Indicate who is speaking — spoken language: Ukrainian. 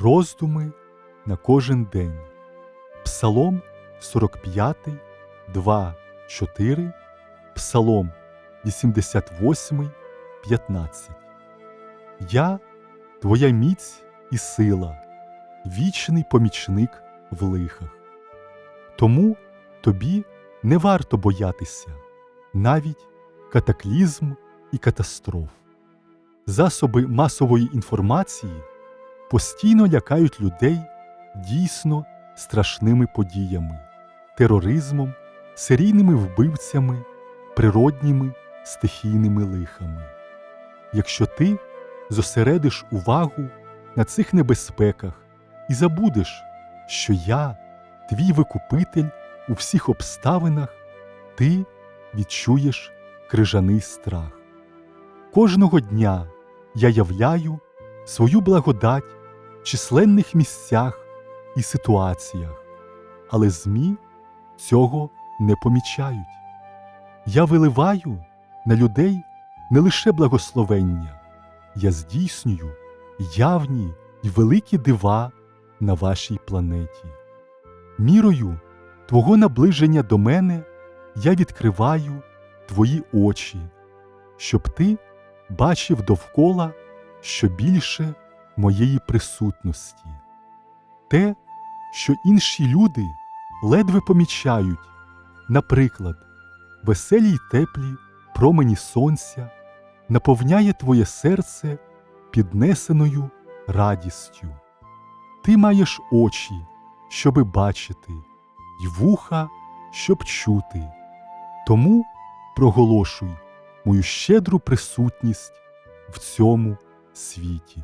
Speaker 1: Роздуми на кожен день. Псалом 45, 2, 4, Псалом 88, 15. Я твоя міць і сила, вічний помічник в лихах. Тому тобі не варто боятися навіть катаклізм і катастроф. Засоби масової інформації постійно лякають людей дійсно страшними подіями, тероризмом, серійними вбивцями, природніми стихійними лихами. Якщо ти зосередиш увагу на цих небезпеках і забудеш, що я, твій викупитель у всіх обставинах, ти відчуєш крижаний страх. Кожного дня я являю свою благодать численних місцях і ситуаціях, але ЗМІ цього не помічають. Я виливаю на людей не лише благословення, я здійснюю явні й великі дива на вашій планеті. Мірою Твого наближення до мене я відкриваю твої очі, щоб ти бачив довкола що більше моєї присутності. Те, що інші люди ледве помічають, наприклад, веселі й теплі промені сонця, наповняє твоє серце піднесеною радістю. Ти маєш очі, щоби бачити, й вуха, щоб чути. Тому проголошуй мою щедру присутність в цьому світі.